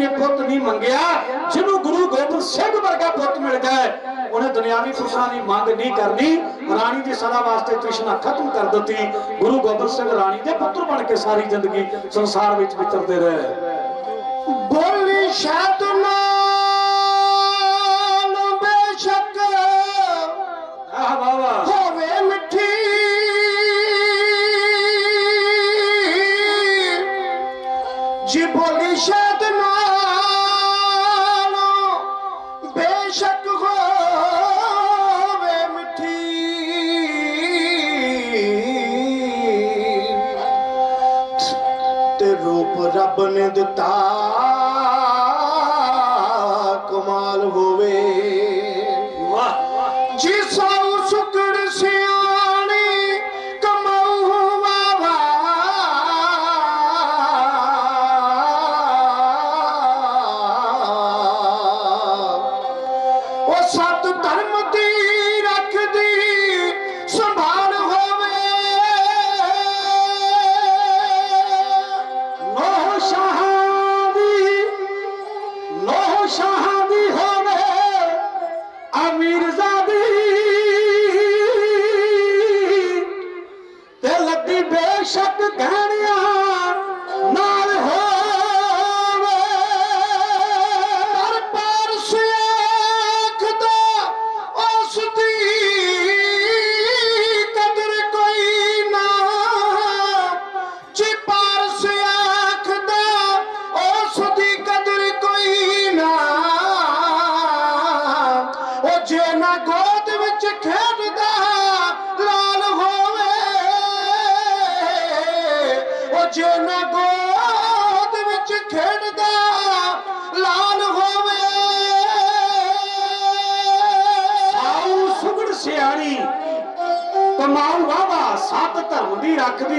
ਨੇ ਪੁੱਤ ਨਹੀਂ ਮੰਗਿਆ, ਜਿਹਨੂੰ ਗੁਰੂ ਗੋਬਿੰਦ ਸਿੰਘ ਵਰਗਾ ਪੁੱਤ ਮਿਲ ਜਾਏ, ਉਹਨੇ ਦੁਨਿਆਵੀ ਪੁੱਛਾਂ ਦੀ ਮੰਗ ਨਹੀਂ ਕਰਨੀ, ਰਾਣੀ ਦੀ ਸਦਾ ਵਾਸਤੇ ਤ੍ਰਿਸ਼ਨਾ ਖਤਮ ਕਰ ਦਿੱਤੀ, ਗੁਰੂ ਗੋਬਿੰਦ ਸਿੰਘ ਰਾਣੀ ਦੇ ਪੁੱਤਰ ਬਣ ਕੇ ਸਾਰੀ ਜ਼ਿੰਦਗੀ ਸੰਸਾਰ ਵਿੱਚ ਵਿਚਰਦੇ ਰਹੇ। ਬੋਲੀ ਸ਼ਾਦ ਜੀ ਬੋਲੀ ਸ਼ਾਦ ਨਾਲ ਬੇਸ਼ੱਕ ਹੋਵੇ ਮਿੱਠੀ। ਤੇ ਰੂਪ ਰੱਬ ਨੇ ਦਿੱਤਾ। ਉਹ ਗੋਦ ਵਿੱਚ ਖੇਡਦਾ ਲਾਲ ਹੋਵੇ। ਉਹ ਜੇ ਨਾ ਗੋਦ ਵਿੱਚ ਖੇਡਦਾ ਲਾਲ ਹੋਵੇ। ਆਉ ਸੁਗੜ ਸਿਆਣੀ ਕਮਾਉ ਵਾਵਾ ਸੱਤ ਧਰਮ ਦੀ ਰੱਖਦੀ